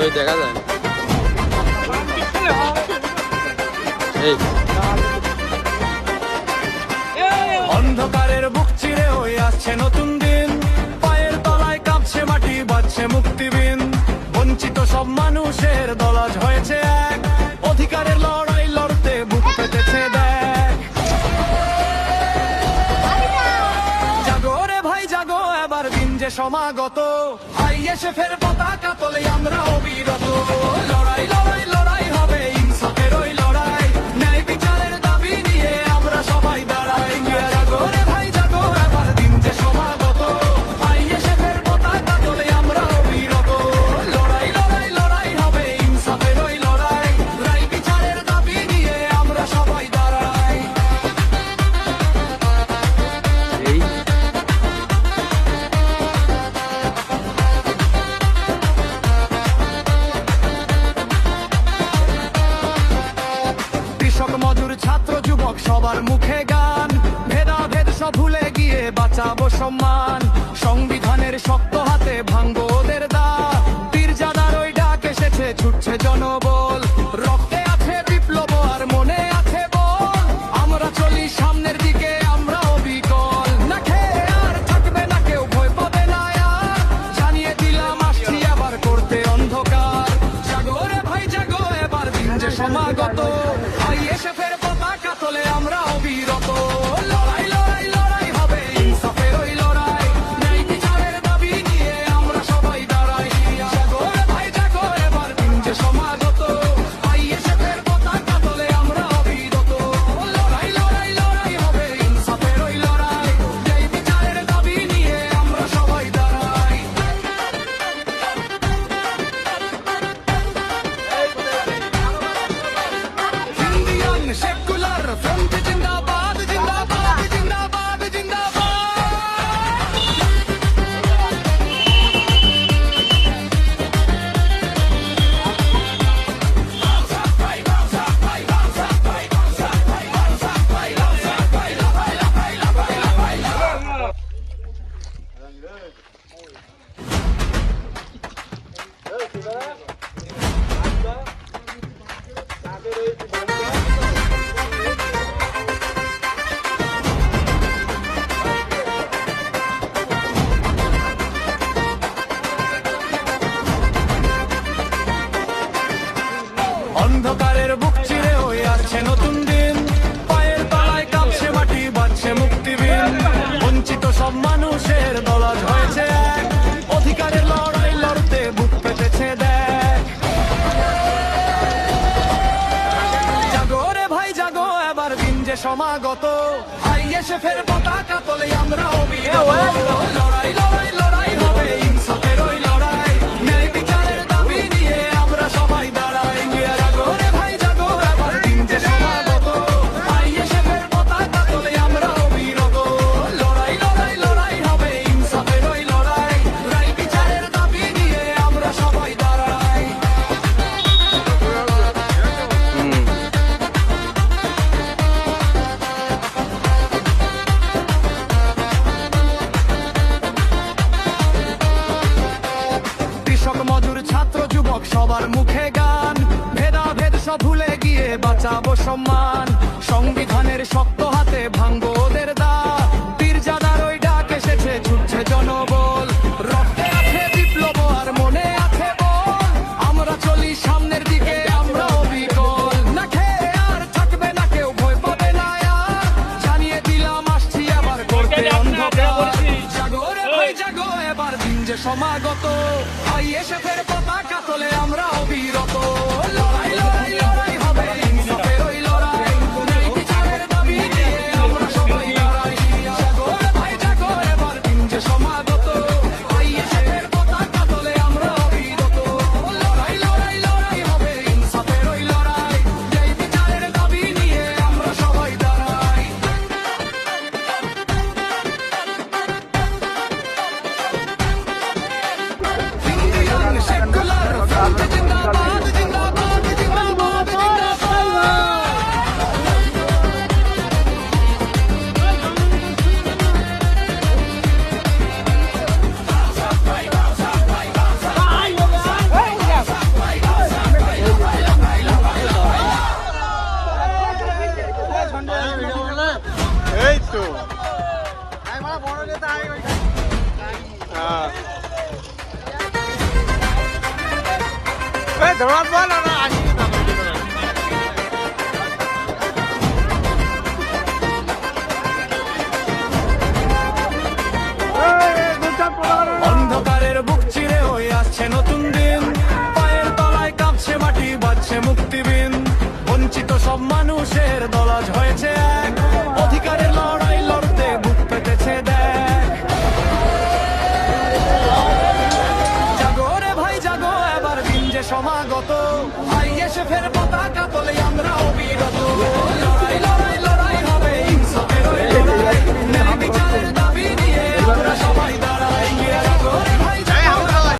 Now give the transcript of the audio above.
ওই দেখা যায়। এই অন্ধকারের বুক চিরে হয়ে আসছে নতুন দিন সমাগত আই এসে ফের পতাকা তোলে আমরা অবিরত। লড়াই লড়াই লড়াই। বাঁচাবো সম্মান। সংবিধানের শক্ত হাতে ভাঙ্গো ওদের দা। পীরজাদার ওই ডাক এসেছে, ছুটছে জনবল। রক্তে আছে বিপ্লব আর মনে আছে বল। আমরা চলি সামনের দিকে আমরা অবিকল না খেয়ে আর থাকবে না কেউ, ভয় পাবে না আর। জানিয়ে দিলাম, আসছি আবার করতে অন্ধকার। জাগরে ভাই, জাগো, এবার দিন যে সমাগত। বঞ্চিত সব মানুষের দলাজ হয়েছে অধিকারের লড়াই লড়তে বুক পেতেছে দেখ। জাগো রে ভাই, জাগো, এবার দিন যে সমাগত। আই এসে ফের পতাকা তোলে আমরা লড়াই লড়াই লড়াই। সবার মুখে গান। ভেদাভেদ সব ভুলে গিয়ে বাঁচাবো সম্মান। সংবিধানের শক্ত হাতে ভাঙ্গো ওদের দা। পীরজাদার ওই ডাক এসেছে ছুটছে জনবল। রক্তে আছে বিপ্লব আর মনে আছে বল। আমরা চলি সামনের দিকে আমরা অবিকল। না খেয়ে আর থাকবে না কেউ ভয় পাবে না আর। জানিয়ে দিলাম আসছি আবার করতে অন্ধকার। জাগরে ভাই জাগো এবার দিন যে সমাগত। আই এসে ফের the wrong one. pedal back.